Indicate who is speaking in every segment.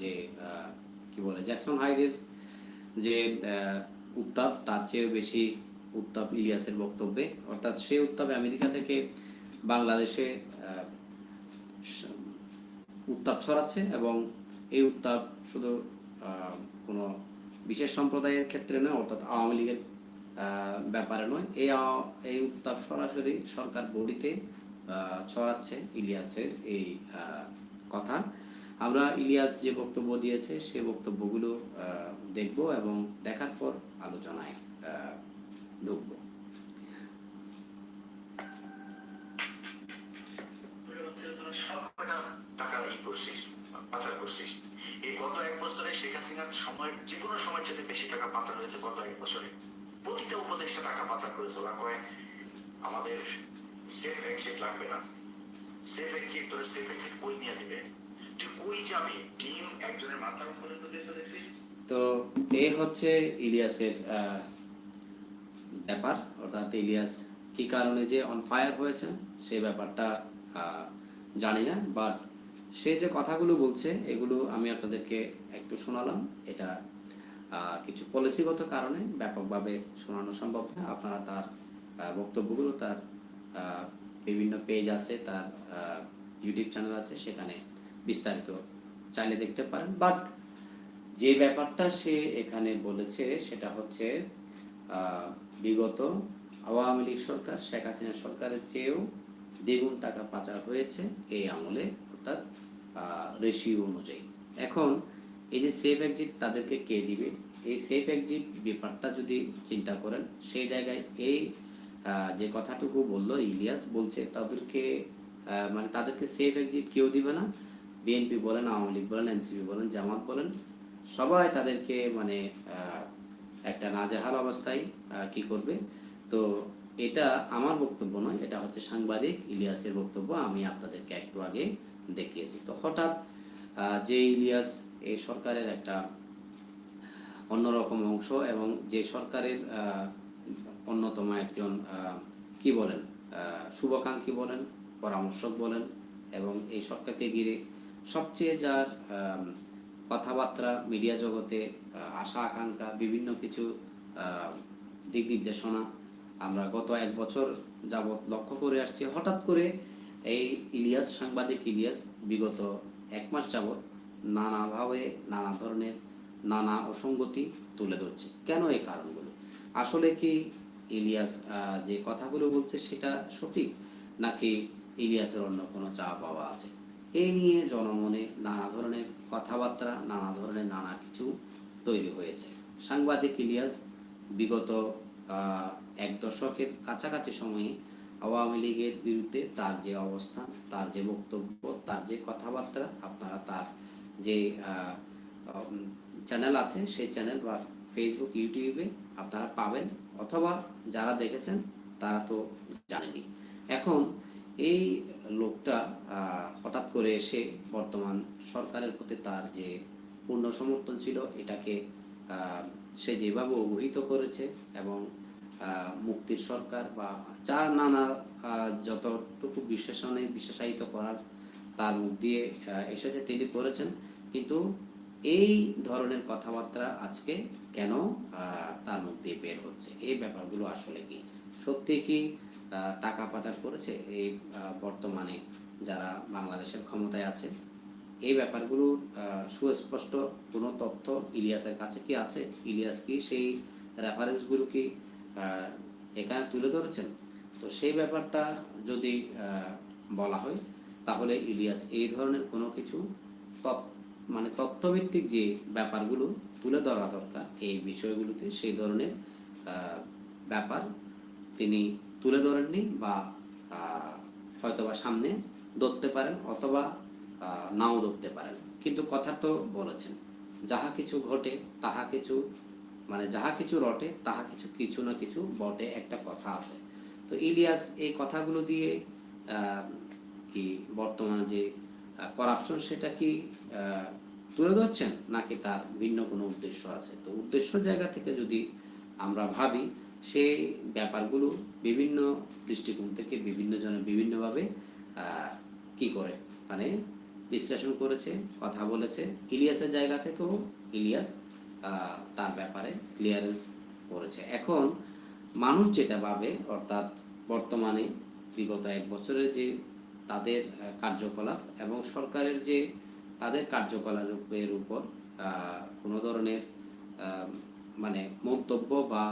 Speaker 1: যে কি বলে, জ্যাকসন হাইডের যে উত্তাপ, তার চেয়েও বেশি উত্তাপ ইলিয়াসের বক্তব্যে। অর্থাৎ সেই উত্তাপে আমেরিকা থেকে বাংলাদেশে উত্তাপ ছড়াচ্ছে এবং এই উত্তাপ শুধু কোনো বিশেষ সম্প্রদায়ের ক্ষেত্রে নয়, অর্থাৎ আওয়ামী লীগের ব্যাপারে নয়। এই এই উত্তাপ সরাসরি সরকার বডিতে ছড়াচ্ছে ইলিয়াসের এই কথা। আমরা ইলিয়াস যে বক্তব্য দিয়েছে, সে বক্তব্যগুলো দেখব এবং দেখার পর আলোচনায় ঢুকবো।
Speaker 2: এই গত এক বছরে শেখ হাসিনার সময়, যে কোনো সময় যেতে বেশি টাকা পাচার হয়েছে গত এক বছরে। প্রতিটা টাকা পাচার আমাদের সেফ এক্সিট লাগবে না। সেফ এক্সিট সেফ এক্সিট কই নিয়ে দিবে তো
Speaker 1: এই হচ্ছে ইলিয়াসের ব্যাপার। অর্থাৎ ইলিয়াস কি কারণে যে অন ফায়ার হয়েছে সেই ব্যাপারটা জানি না। বাট সে যে কথাগুলো বলছে, এগুলো আমি আপনাদেরকে একটু শোনালাম। এটা কিছু পলিসিগত কারণে ব্যাপকভাবে শোনানো সম্ভব না। আপনারা তার বক্তব্যগুলো, তার বিভিন্ন পেজ আছে, তার ইউটিউব চ্যানেল আছে, সেখানে বিস্তারিত চাইলে দেখতে পারেন। বাট যে ব্যাপারটা সে এখানে বলেছে সেটা হচ্ছে বিগত আওয়ামী লীগ সরকার, শেখ হাসিনা সরকারের চেয়েও দ্বিগুণ টাকা পাচার হয়েছে এই আমলে, অর্থাৎ রেশিও অনুযায়ী। এখন এই যে সেফ এক্সিট তাদেরকে কে দিবে? এই সেফ এক্সিট ব্যাপারটা যদি চিন্তা করেন, সেই জায়গায় এই যে কথাটুকু বলল ইলিয়াস, বলছে তাদেরকে মানে তাদেরকে সেফ এক্সিট কেউ দিবে না। বিএনপি বলেন, আওয়ামী লীগ বলেন, এনসিপি বলেন, জামাত বলেন, সবাই তাদেরকে মানে একটা নাজেহাল অবস্থায় কি করবে? তো এটা আমার বক্তব্য নয়, এটা হচ্ছে সাংবাদিক ইলিয়াসের বক্তব্য, আমি আপনাদেরকে একটু আগে দেখিয়েছি। তো হঠাৎ যে ইলিয়াস এই সরকারের একটা অন্যরকম অংশ এবং যে সরকারের অন্যতম একজন কি বলেন শুভাকাঙ্ক্ষী বলেন, পরামর্শক বলেন এবং এই সরকারকে ঘিরে সবচেয়ে যার কথাবার্তা মিডিয়া জগতে আশা, আকাঙ্ক্ষা, বিভিন্ন কিছু দিক নির্দেশনা আমরা গত এক বছর যাবৎ লক্ষ্য করে আসছি। হঠাৎ করে এই ইলিয়াস, সাংবাদিক ইলিয়াস বিগত এক মাস যাবৎ নানাভাবে নানা ধরনের নানা অসঙ্গতি তুলে ধরছে। কেন এই কারণগুলো? আসলে কি ইলিয়াস যে কথাগুলো বলছে সেটা সঠিক? নাকি ইলিয়াসের অন্য কোনো চা পাওয়া আছে? এই নিয়ে জনমনে নানা ধরনের কথাবার্তা, নানা ধরনের নানা কিছু তৈরি হয়েছে। সাংবাদিক ইলিয়াস, বিগত এক দশকের কাছাকাছি সময়ে আওয়ামী লীগের বিরুদ্ধে তার যে অবস্থান, তার যে বক্তব্য, তার যে কথাবার্তা, আপনারা তার যে চ্যানেল আছে, সেই চ্যানেল বা ফেসবুক ইউটিউবে আপনারা পাবেন। অথবা যারা দেখেছেন, তারা তো জানেনি এখন এই লোকটা হঠাৎ করে এসে বর্তমান সরকারের প্রতি তার যে পূর্ণ সমর্থন ছিল, এটাকে সে যেভাবে অবহিত করেছে এবং মুক্তির সরকার বা যা নানা যতটুকু বিশ্লেষণে বিশেষায়িত করার তার মুখ দিয়ে এসেছে, তিনি করেছেন। কিন্তু এই ধরনের কথাবার্তা আজকে কেন তার মুখ দিয়ে বের হচ্ছে? এই ব্যাপারগুলো আসলে কি? সত্যি কি টাকা পাচার করেছে এই বর্তমানে যারা বাংলাদেশের ক্ষমতায় আছে। এই ব্যাপারগুলোর সুস্পষ্ট কোনো তথ্য ইলিয়াসের কাছে কি আছে? ইলিয়াস কি সেই রেফারেন্সগুলো কি এখানে তুলে ধরেছেন? তো সেই ব্যাপারটা যদি বলা হয়, তাহলে ইলিয়াস এই ধরনের কোনো কিছু মানে তথ্যভিত্তিক যে ব্যাপারগুলো তুলে ধরা দরকার এই বিষয়গুলোতে, সেই ধরনের ব্যাপার তিনি তুলে ধরেননি বা আহ, হয়তোবা সামনে ধরতে পারেন অথবা নাও ধরতে পারেন। কিন্তু কথা তো বলেছেন যাহা কিছু ঘটে তাহা কিছু মানে যাহা কিছু রটে তাহা কিছু কিছু না কিছু বটে একটা কথা আছে। তো ইলিয়াস এই কথাগুলো দিয়ে কি বর্তমানে যে করাপশন সেটা কি তুলে ধরছেন নাকি তার ভিন্ন কোনো উদ্দেশ্য আছে? তো উদ্দেশ্য জায়গা থেকে যদি আমরা ভাবি সেই ব্যাপারগুলো বিভিন্ন দৃষ্টিকোণ থেকে বিভিন্ন জনে বিভিন্নভাবে কি করে? মানে বিশ্লেষণ করেছে, কথা বলেছে। ইলিয়াসের জায়গা থেকেও ইলিয়াস তার ব্যাপারে ক্লিয়ারেন্স করেছে। এখন মানুষ যেটা ভাবে, অর্থাৎ বর্তমানে বিগত এক বছরের যে তাদের কার্যকলাপ এবং সরকারের যে তাদের কার্যকলাপের উপর কোনো ধরনের মানে মন্তব্য বা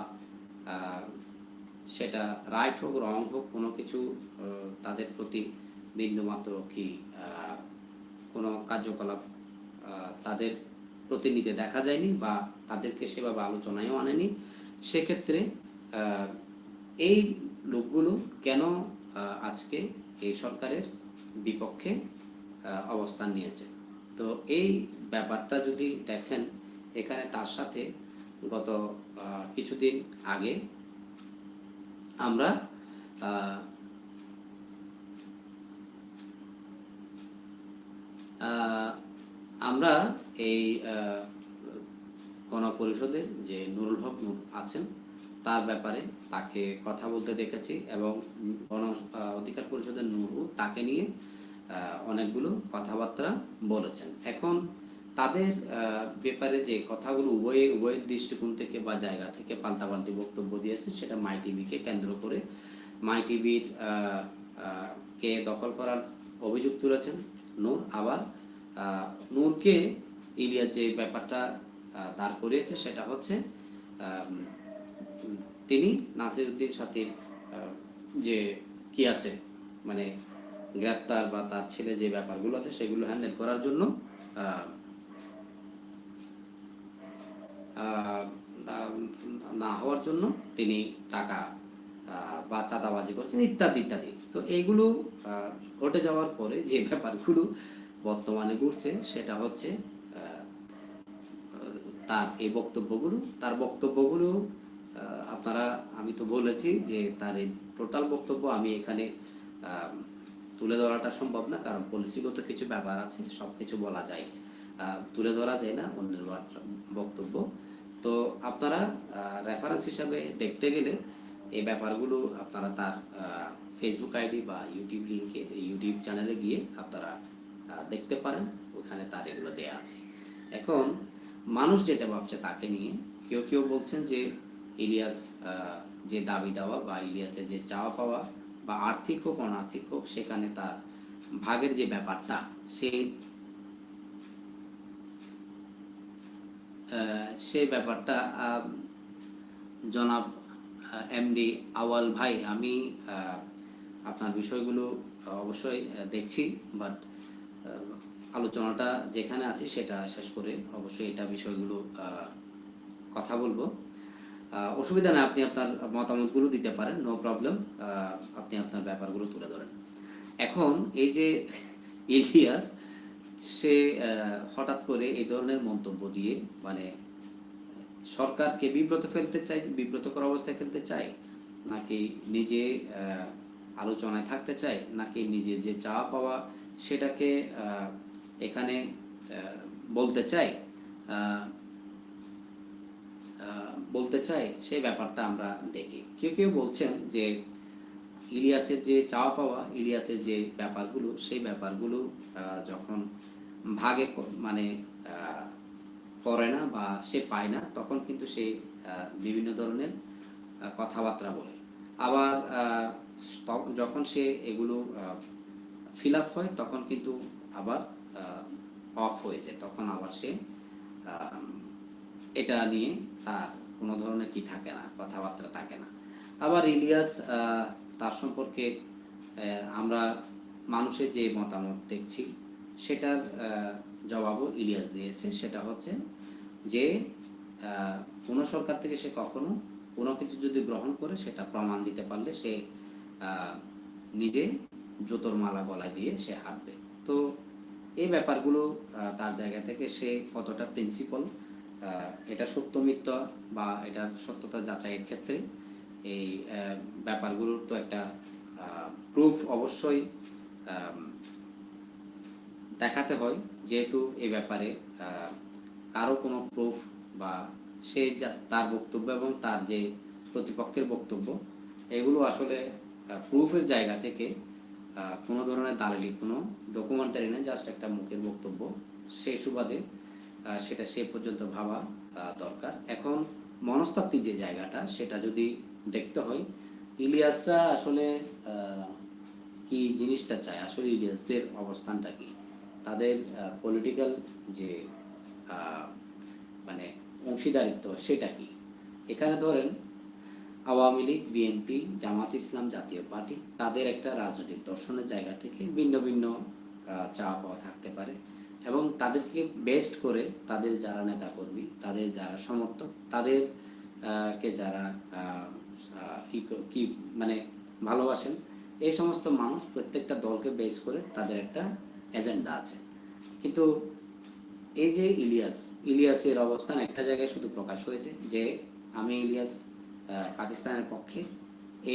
Speaker 1: সেটা রাইট হোক রং হোক, কোনো কিছু তাদের প্রতি বিন্দুমাত্র কি কোনো কার্যকলাপ তাদের প্রতিনিধি দেখা যায়নি বা তাদেরকে সেভাবে আলোচনায়ও আনেনি। সেক্ষেত্রে এই লোকগুলো কেন আজকে এই সরকারের বিপক্ষে অবস্থান নিয়েছে? তো এই ব্যাপারটা যদি দেখেন, এখানে তার সাথে গত কিছুদিন আগে আমরা আমরা এই গণপরিষদের যে নুরুল হক নূর আছেন, তার ব্যাপারে তাকে কথা বলতে দেখেছি এবং গণ অধিকার পরিষদের নুরু তাকে নিয়ে অনেকগুলো কথাবার্তা বলেছেন। এখন তাদের ব্যাপারে যে কথাগুলো উভয়ে, উভয়ের দৃষ্টিকোণ থেকে বা জায়গা থেকে পাল্টাপাল্টি বক্তব্য দিয়েছেন, সেটা মাই টিভিকে কেন্দ্র করে মাই টিভির কে দখল করার অভিযোগ তুলেছেন, নূর। আবার নূরকে ইলিয়াস যে ব্যাপারটা দাঁড় করিয়েছে সেটা হচ্ছে তিনি নাসিরউদ্দিন সাথীর যে কি আছে মানে গ্রেপ্তার বা তার ছেলে যে ব্যাপারগুলো আছে সেগুলো হ্যান্ডেল করার জন্য না হওয়ার জন্য তিনি টাকা বা চাঁদাবাজি করছেন, ইত্যাদি ইত্যাদি। তো এইগুলো ঘটে যাওয়ার পরে যে ব্যাপারগুলো বর্তমানে ঘুরছে সেটা হচ্ছে তার এই বক্তব্যগুলো। তার বক্তব্যগুলো আপনারা, আমি তো বলেছি যে তার এই টোটাল বক্তব্য আমি এখানে তুলে ধরাটা সম্ভব না, কারণ পলিসিগত কিছু ব্যাপার আছে সব কিছু বলা যায় তুলে ধরা যায় না, অন্যের বক্তব্য। তো আপনারা রেফারেন্স হিসাবে দেখতে গেলে এই ব্যাপারগুলো আপনারা তার ফেসবুক আইডি বা ইউটিউব লিঙ্কে ইউটিউব চ্যানেলে গিয়ে আপনারা দেখতে পারেন। ওখানে তার এগুলো দেয়া আছে। এখন মানুষ যেটা ভাবছে তাকে নিয়ে, কেউ কেউ বলছেন যে ইলিয়াস যে দাবি দেওয়া বা ইলিয়াসের যে চাওয়া পাওয়া বা আর্থিক হোক, অনার্থিক হোক, সেখানে তার ভাগের যে ব্যাপারটা সেই সেই ব্যাপারটা জনাব এমডি আওয়াল ভাই, আমি আপনার বিষয়গুলো অবশ্যই দেখছি বাট আলোচনাটা যেখানে আছে সেটা শেষ করে অবশ্যই এটা বিষয়গুলো কথা বলব। অসুবিধা নেই, আপনি আপনার মতামতগুলো দিতে পারেন নো প্রবলেম আপনি আপনার ব্যাপারগুলো তুলে ধরেন। এখন এই যে ইলিয়াস সে হঠাৎ করে এই ধরনের মন্তব্য দিয়ে মানে সরকারকে বিব্রত ফেলতে চাই বিব্রতকর অবস্থায় ফেলতে চাই নাকি নিজে আলোচনায় থাকতে চাই নাকি নিজে যে চাওয়া পাওয়া সেটাকে এখানে বলতে চাই বলতে চাই সেই ব্যাপারটা আমরা দেখি। কেউ কেউ বলছেন যে, ইলিয়াসের যে চাওয়া পাওয়া, ইলিয়াসের যে ব্যাপারগুলো, সেই ব্যাপারগুলো যখন ভাগে মানে করে না বা সে পায় না, তখন কিন্তু সে বিভিন্ন ধরনের কথাবার্তা বলে। আবার যখন সে এগুলো ফিল আপ হয়, তখন কিন্তু আবার অফ হয়ে যায়। তখন আবার সে এটা নিয়ে তার কোনো ধরনের কি থাকে না, কথাবার্তা থাকে না। আবার ইলিয়াস তার সম্পর্কে আমরা মানুষের যে মতামত দেখছি সেটার জবাবও ইলিয়াস দিয়েছে। সেটা হচ্ছে যে কোনো সরকার থেকে সে কখনো কোনো কিছু যদি গ্রহণ করে, সেটা প্রমাণ দিতে পারলে সে নিজে জুতোর মালা গলায় দিয়ে সে হাঁটবে। তো এই ব্যাপারগুলো তার জায়গা থেকে সে কতটা প্রিন্সিপাল এটা সত্য মিথ্যা বা এটার সত্যতা যাচাইয়ের ক্ষেত্রে এই ব্যাপারগুলোর তো একটা প্রুফ অবশ্যই দেখাতে হয়, যেহেতু এ ব্যাপারে কারও কোনো প্রুফ বা সে যা- তার বক্তব্য এবং তার যে প্রতিপক্ষের বক্তব্য, এগুলো আসলে প্রুফের জায়গা থেকে কোনো ধরনের দালালি কোনো ডকুমেন্টারি নেই জাস্ট একটা মুখের বক্তব্য সেই সুবাদে সেটা সে পর্যন্ত ভাবা দরকার। এখন মনস্তাত্ত্বিক যে জায়গাটা, সেটা যদি দেখতে হয়, ইলিয়াসরা আসলে কি জিনিসটা চায়? আসলে ইলিয়াসদের অবস্থানটা কি? তাদের পলিটিক্যাল যে মানে অংশীদারিত্ব সেটা কি? এখানে ধরেন আওয়ামী লীগ, বিএনপি, জামাত ইসলাম জাতীয় পার্টি তাদের একটা রাজনৈতিক দর্শনের জায়গা থেকে ভিন্ন ভিন্ন চাওয়া পাওয়া থাকতে পারে এবং তাদেরকে বেস্ট করে তাদের যারা নেতাকর্মী, তাদের যারা সমর্থক, তাদের কে যারা কি কি মানে ভালোবাসেন, এই সমস্ত মানুষ প্রত্যেকটা দলকে বেস করে তাদের একটা এজেন্ডা আছে। কিন্তু এই যে ইলিয়াস, ইলিয়াসের অবস্থান একটা জায়গায় শুধু প্রকাশ হয়েছে যে আমি ইলিয়াস পাকিস্তানের পক্ষে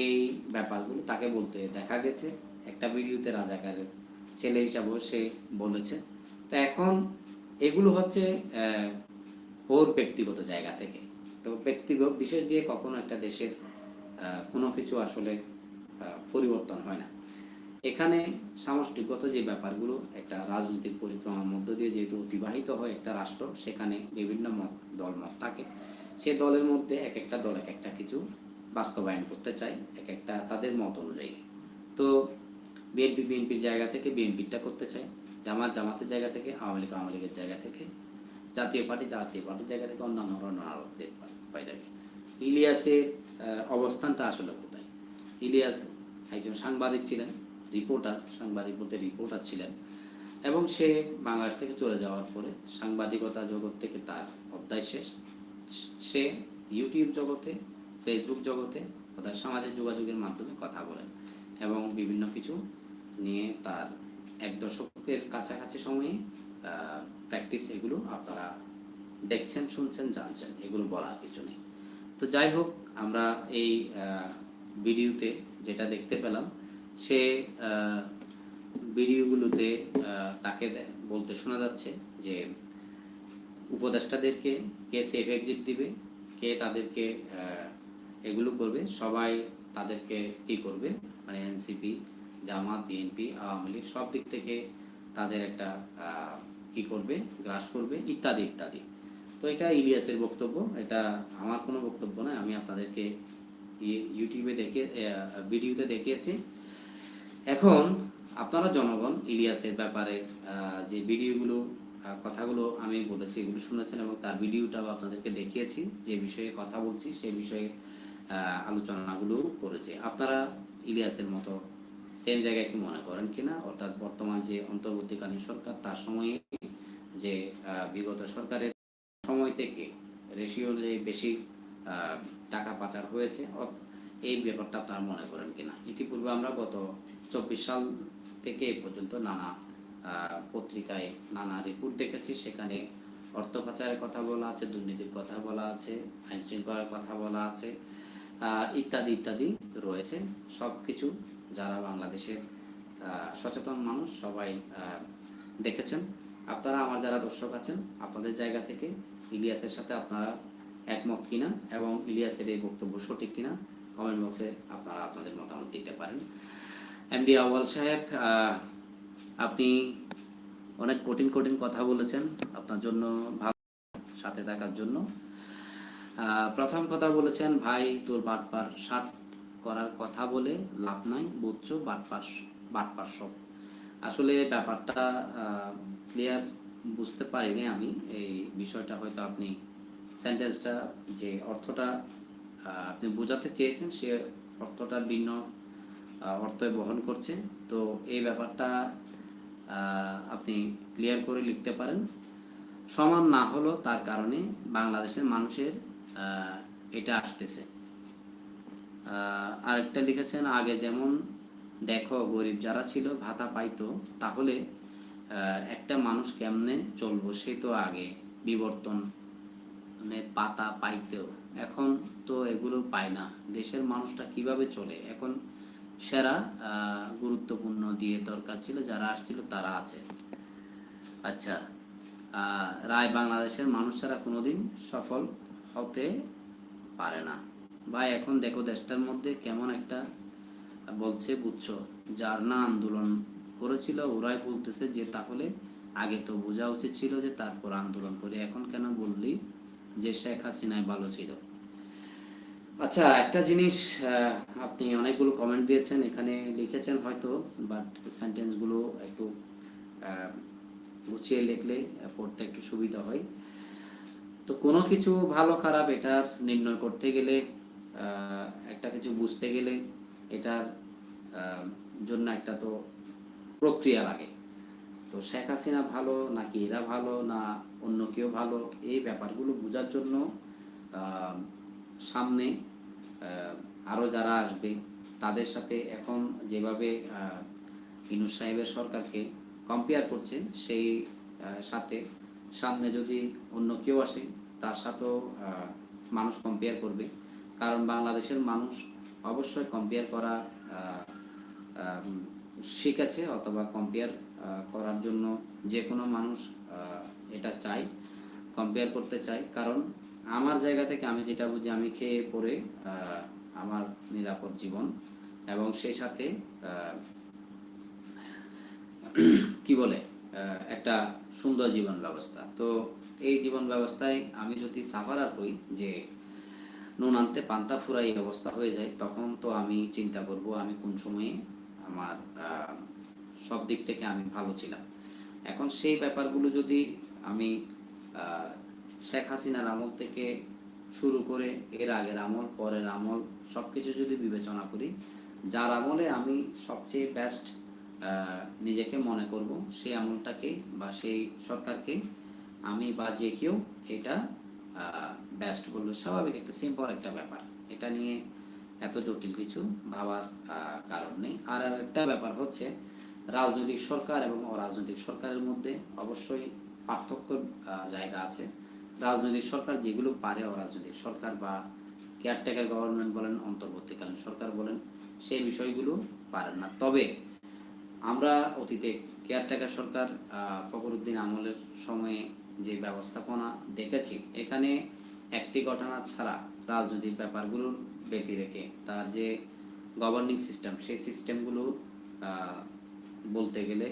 Speaker 1: এই ব্যাপারগুলো তাকে বলতে দেখা গেছে। একটা ভিডিওতে রাজাকারের ছেলে হিসাবেও সে বলেছে। তো এখন এগুলো হচ্ছে ওর ব্যক্তিগত জায়গা থেকে। তো ব্যক্তিগত, বিশেষ দিয়ে কখনো একটা দেশের কোনো কিছু আসলে পরিবর্তন হয় না। এখানে সামষ্টিকগত যে ব্যাপারগুলো, একটা রাজনৈতিক পরিক্রমার মধ্য দিয়ে যেহেতু অতিবাহিত হয় একটা রাষ্ট্র, সেখানে বিভিন্ন মত দলমত থাকে। সে দলের মধ্যে এক একটা দল এক একটা কিছু বাস্তবায়ন করতে চায়, এক একটা তাদের মত অনুযায়ী। তো বিএনপি, বিএনপির জায়গা থেকে বিএনপিটা করতে চায়, জামাত জামাতের জায়গা থেকে, আওয়ামী লীগ আওয়ামী লীগের জায়গা থেকে, জাতীয় পার্টি জাতীয় পার্টির জায়গা থেকে, অন্যান্য অন্যান্যদের পাই যাবে ইলিয়াসের অবস্থানটা আসলে কোথায়? ইলিয়াস একজন সাংবাদিক ছিলেন রিপোর্টার সাংবাদিক বলতে রিপোর্টার ছিলেন এবং সে বাংলাদেশ থেকে চলে যাওয়ার পরে সাংবাদিকতা জগৎ থেকে তার অধ্যায় শেষ। সে ইউটিউব জগতে ফেসবুক জগতে অর্থাৎ সামাজিক যোগাযোগের মাধ্যমে কথা বলেন এবং বিভিন্ন কিছু নিয়ে তার এক দশকের কাছাকাছি সময়ে প্র্যাকটিস এগুলো আপনারা দেখছেন, শুনছেন, জানছেন, এগুলো বলার কিছু নেই তো যাই হোক, আমরা এই ভিডিওতে যেটা দেখতে পেলাম সে ভিডিওগুলোতে তাকে বলতে শোনা যাচ্ছে যে উপদেষ্টাদেরকে কে সেফ এক্সিট দিবে, কে তাদেরকে এগুলো করবে, সবাই তাদেরকে কি করবে মানে এনসিপি জামাত বিএনপি আওয়ামী লীগ, সব দিক থেকে তাদের একটা কি করবে, গ্রাস করবে, ইত্যাদি ইত্যাদি। তো এটা ইলিয়াসের বক্তব্য, এটা আমার কোনো বক্তব্য নয়, আমি আপনাদেরকে ই- ইউটিউবে দেখে ভিডিওতে দেখিয়েছি। এখন আপনারা জনগণ, ইলিয়াসের ব্যাপারে যে ভিডিওগুলো কথাগুলো আমি বলেছি, এগুলো শুনেছেন এবং তার ভিডিওটাও আপনাদেরকে দেখিয়েছি, যে বিষয়ে কথা বলছি সেই বিষয়ে আলোচনাগুলো করেছি। আপনারা ইলিয়াসের মতো সেম জায়গায় কি মনে করেন কিনা? অর্থাৎ বর্তমান যে অন্তর্বর্তীকালীন সরকার, তার সময়ে যে বিগত সরকারের সময় থেকে রেশিও বেশি টাকা পাচার হয়েছে এই ব্যাপারটা আপনারা মনে করেন কিনা? ইতিপূর্বে আমরা গত চব্বিশ সাল থেকে এ পর্যন্ত নানা পত্রিকায় নানা রিপোর্ট দেখেছি। সেখানে অর্থ পাচারের কথা বলা আছে, দুর্নীতির কথা বলা আছে, আইন শৃঙ্খলার কথা বলা আছে ইত্যাদি ইত্যাদি রয়েছে। সব কিছু যারা বাংলাদেশের সচেতন মানুষ সবাই দেখেছেন। আপনারা আমার যারা দর্শক আছেন, আপনাদের জায়গা থেকে ইলিয়াসের সাথে আপনারা একমত কিনা এবং ইলিয়াসের এই বক্তব্য সঠিক কিনা কমেন্ট বক্সে আপনারা আপনাদের মতামত দিতে পারেন। এমডি আওয়াল সাহেব আপনি অনেক কঠিন কঠিন কথা বলেছেন আপনার জন্য, ভালো সাথে থাকার জন্য। প্রথম কথা বলেছেন, ভাই, তোর বাটপার শার্ট করার কথা বলে লাভ নাই, বুঝছ, বাটপার বাটপার সব। আসলে ব্যাপারটা ক্লিয়ার বুঝতে পারিনি আমি। এই বিষয়টা হয়তো আপনি সেন্টেন্সটা যে অর্থটা আপনি বোঝাতে চেয়েছেন, সে অর্থটা ভিন্ন অর্থই বহন করছে। তো এই ব্যাপারটা আপনি ক্লিয়ার করে লিখতে পারেন। সমান না হলো তার কারণে বাংলাদেশের মানুষের এটা আসতেছে। আরেকটা লিখেছেন, আগে যেমন দেখো গরিব যারা ছিল, ভাতা পাইতো, তাহলে একটা মানুষ কেমনে চলবো? সে তো আগে বিবর্তন মানে পাতা পাইতেও। এখন তো এগুলো পায় না। দেশের মানুষটা কীভাবে চলে? এখন সেরা গুরুত্বপূর্ণ দিয়ে দরকার ছিল, যারা আসছিল তারা আছে। আচ্ছা রায় বাংলাদেশের মানুষ ছাড়া কোনোদিন সফল হতে পারে না। বা এখন দেখো দেশটার মধ্যে কেমন একটা বলছে, বুঝছ? যার না আন্দোলন করেছিল, ওরাই বলতেছে যে তাহলে আগে তো বোঝা উচিত ছিল যে তারপর আন্দোলন করে। এখন কেন বললি যে শেখ হাসিনাই ভালো ছিল? আচ্ছা একটা জিনিস আপনি অনেকগুলো কমেন্ট দিয়েছেন, এখানে লিখেছেন হয়তো বাট সেন্টেন্সগুলো একটু গুছিয়ে লিখলে পড়তে একটু সুবিধা হয়। তো কোনো কিছু ভালো, খারাপ, এটার নির্ণয় করতে গেলে একটা কিছু বুঝতে গেলে এটার জন্য একটা তো প্রক্রিয়া লাগে। তো শেখ হাসিনা ভালো, নাকি এরা ভালো, না অন্য কেউ ভালো, এই ব্যাপারগুলো বোঝার জন্য সামনে আহ, আরও যারা আসবে তাদের সাথে এখন যেভাবে ইনুস সাহেবের সরকারকে কম্পেয়ার করছে সেই সাথে সামনে যদি অন্য কেউ আসে তার সাথেও মানুষ কম্পেয়ার করবে। কারণ বাংলাদেশের মানুষ অবশ্যই কম্পেয়ার করা শিখেছে অথবা কম্পেয়ার করার জন্য যে কোনো মানুষ এটা চাই কম্পেয়ার করতে চাই কারণ আমার জায়গা থেকে আমি যেটা বুঝি, আমি খেয়ে পরে আমার নিরাপদ জীবন এবং সেই সাথে কি বলে একটা সুন্দর জীবন ব্যবস্থা। তো এই জীবন ব্যবস্থায় আমি যদি সাফারার হই, যে নুন আনতে পান্তা ফুরাই অবস্থা হয়ে যায়, তখন তো আমি চিন্তা করব আমি কোন সময়ে আমার সব দিক থেকে আমি ভালো ছিলাম। এখন সেই ব্যাপারগুলো যদি আমি শেখ হাসিনার আমল থেকে শুরু করে এর আগের আমল, পরের আমল সব কিছু যদি বিবেচনা করি, যার আমলে আমি সবচেয়ে বেস্ট নিজেকে মনে করব, সেই আমলটাকে বা সেই সরকারকে আমি বা যে কেউ এটা বেস্ট বলল। স্বাভাবিক, একটা সিম্পল একটা ব্যাপার। এটা নিয়ে এত জটিল কিছু ভাবার কারণ নেই। আর একটা ব্যাপার হচ্ছে, রাজনৈতিক সরকার এবং অরাজনৈতিক সরকারের মধ্যে অবশ্যই পার্থক্য জায়গা আছে। রাজনৈতিক সরকার যেগুলো পারে অরাজনৈতিক সরকার বা কেয়ারটেকার গভর্নমেন্ট বলেন, অন্তর্বর্তীকালীন সরকার বলেন সেই বিষয়গুলো পারেন না। তবে আমরা অতীতে কেয়ারটেকার সরকার ফখরুদ্দিন আমলের সময়ে যে ব্যবস্থাপনা দেখেছি, এখানে একটি ঘটনা ছাড়া রাজনৈতিক ব্যাপারগুলোর ব্যতি রেখে তার যে গভর্নিং সিস্টেম সেই সিস্টেমগুলো বলতে গেলে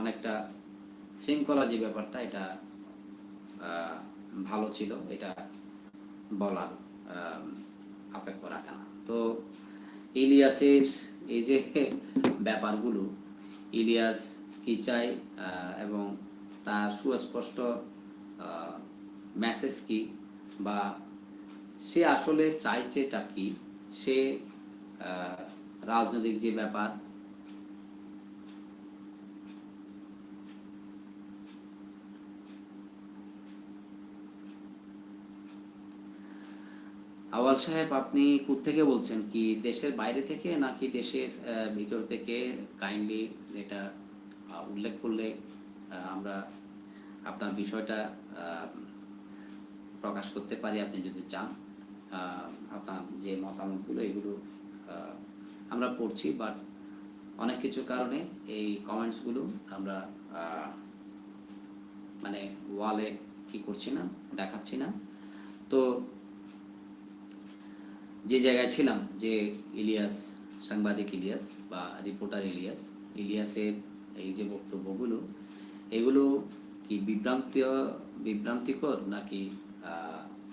Speaker 1: অনেকটা শৃঙ্খলা যে ব্যাপারটা, এটা ভালো ছিল এটা বলার আপেক্ষ রাখে না। তো ইলিয়াসের এই যে ব্যাপারগুলো ইলিয়াস কি আহ, এবং তার সুস্পষ্ট মেসেজ কি বা সে আসলে চাইছেটা কি সে রাজনৈতিক যে ব্যাপার আওয়াল সাহেব, আপনি থেকে বলছেন? কি দেশের বাইরে থেকে নাকি দেশের ভিতর থেকে কাইন্ডলি এটা উল্লেখ করলে আমরা আপনার বিষয়টা প্রকাশ করতে পারি, আপনি যদি চান। আপনার যে মতামতগুলো, এগুলো আমরা পড়ছি বাট অনেক কিছু কারণে এই কমেন্টসগুলো আমরা মানে ওয়ালে কি করছি না, দেখাচ্ছি না। তো যে জায়গায় ছিলাম, যে ইলিয়াস, সাংবাদিক ইলিয়াস বা রিপোর্টার ইলিয়াস, ইলিয়াসের এই যে বক্তব্যগুলো, এগুলো কি বিভ্রান্তি বিভ্রান্তিকর নাকি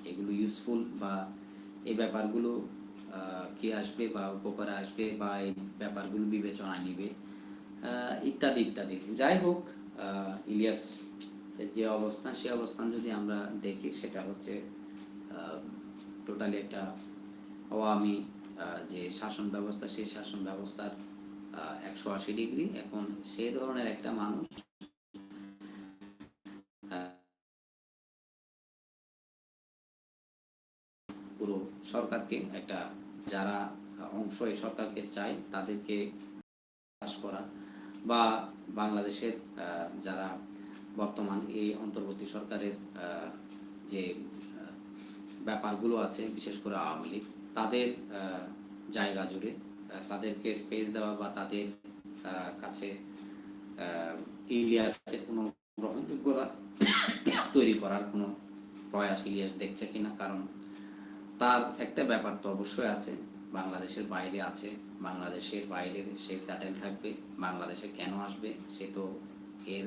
Speaker 1: এগুলো ইউজফুল বা এই ব্যাপারগুলো কি আসবে বা উপকারে আসবে বা এই ব্যাপারগুলো বিবেচনায় নিবে ইত্যাদি ইত্যাদি। যাই হোক ইলিয়াস যে অবস্থান, সে অবস্থান যদি আমরা দেখি, সেটা হচ্ছে টোটালি একটা আওয়ামী যে শাসন ব্যবস্থা, সেই শাসন ব্যবস্থার একশো আশি ডিগ্রি। এখন সেই ধরনের একটা মানুষ পুরো সরকারকে একটা, যারা অংশ এই সরকারকে চায়, তাদেরকে পাশ করা বা বাংলাদেশের যারা বর্তমান এই অন্তর্বর্তী সরকারের যে ব্যাপারগুলো আছে, বিশেষ করে আওয়ামী লীগ তাদের জায়গা জুড়ে তাদেরকে স্পেস দেওয়া বা তাদের কাছে ইলিয়াসের কোনো গ্রহণযোগ্যতা তৈরি করার কোনো প্রয়াস ইলিয়াস দেখছে কিনা? কারণ তার একটা ব্যাপার তো অবশ্যই আছে, বাংলাদেশের বাইরে আছে, বাংলাদেশের বাইরে সে স্যাটেল থাকবে, বাংলাদেশে কেন আসবে সে তো এর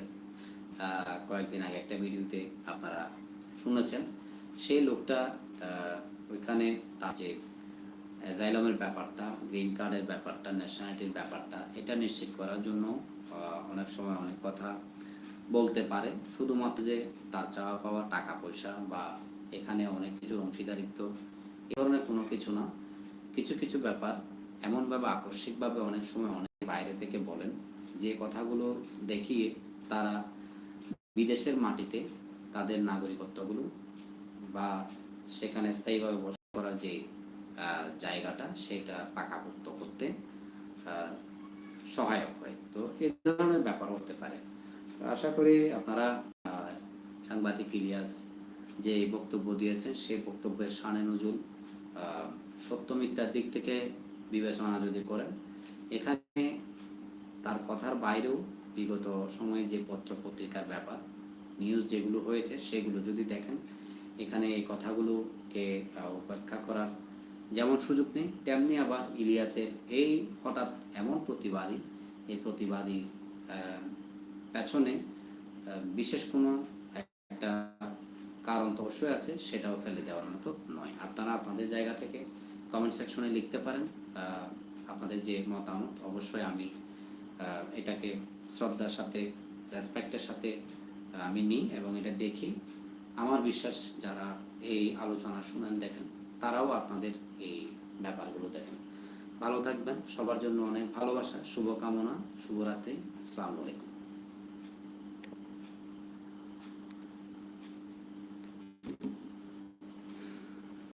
Speaker 1: কয়েকদিন আগে একটা ভিডিওতে আপনারা শুনেছেন। সেই লোকটা ওইখানে তার যে অ্যাজাইলামের ব্যাপারটা, গ্রিন কার্ডের ব্যাপারটা ন্যাশনালিটির ব্যাপারটা, এটা নিশ্চিত করার জন্য অনেক সময় অনেক কথা বলতে পারে। শুধুমাত্র যে তার চাওয়া পাওয়া টাকা পয়সা বা এখানে অনেক কিছুর অংশীদারিত্ব, এ ধরনের কোনো কিছু না। কিছু কিছু ব্যাপার এমনভাবে আকস্মিকভাবে অনেক সময় অনেক বাইরে থেকে বলেন, যে কথাগুলো দেখিয়ে তারা বিদেশের মাটিতে তাদের নাগরিকত্বগুলো বা সেখানে স্থায়ীভাবে বসবাস করার যে জায়গাটা সেটা পাকাপোক্ত করতে সহায়ক হয়। তো এই ধরনের ব্যাপার হতে পারে। আশা করি আপনারা সাংবাদিক ইলিয়াস যে বক্তব্য দিয়েছেন সেই বক্তব্যের সানে নজুল। সত্য মিথ্যার দিক থেকে বিবেচনা যদি করেন, এখানে তার কথার বাইরেও বিগত সময়ে যে পত্র পত্রিকার ব্যাপার নিউজ যেগুলো হয়েছে সেগুলো যদি দেখেন, এখানে এই কথাগুলোকে উপেক্ষা করার যেমন সুযোগ নেই, তেমনি আবার ইলিয়াসের এই হঠাৎ এমন প্রতিবাদী, এই প্রতিবাদী পেছনে বিশেষ কোনো একটা কারণ তো অবশ্যই আছে, সেটাও ফেলে দেওয়ার মতো নয়। আপনারা আপনাদের জায়গা থেকে কমেন্ট সেকশনে লিখতে পারেন। আপনাদের যে মতামত, অবশ্যই আমি এটাকে শ্রদ্ধার সাথে রেসপেক্টের সাথে আমি নিই এবং এটা দেখি। আমার বিশ্বাস, যারা এই আলোচনা শুনেন, দেখেন, তারাও আপনাদের ব্যাপারগুলো দেখেন। ভালো থাকবেন সবার জন্য অনেক ভালোবাসা শুভকামনা শুভরাত্রি আসসালামু আলাইকুম।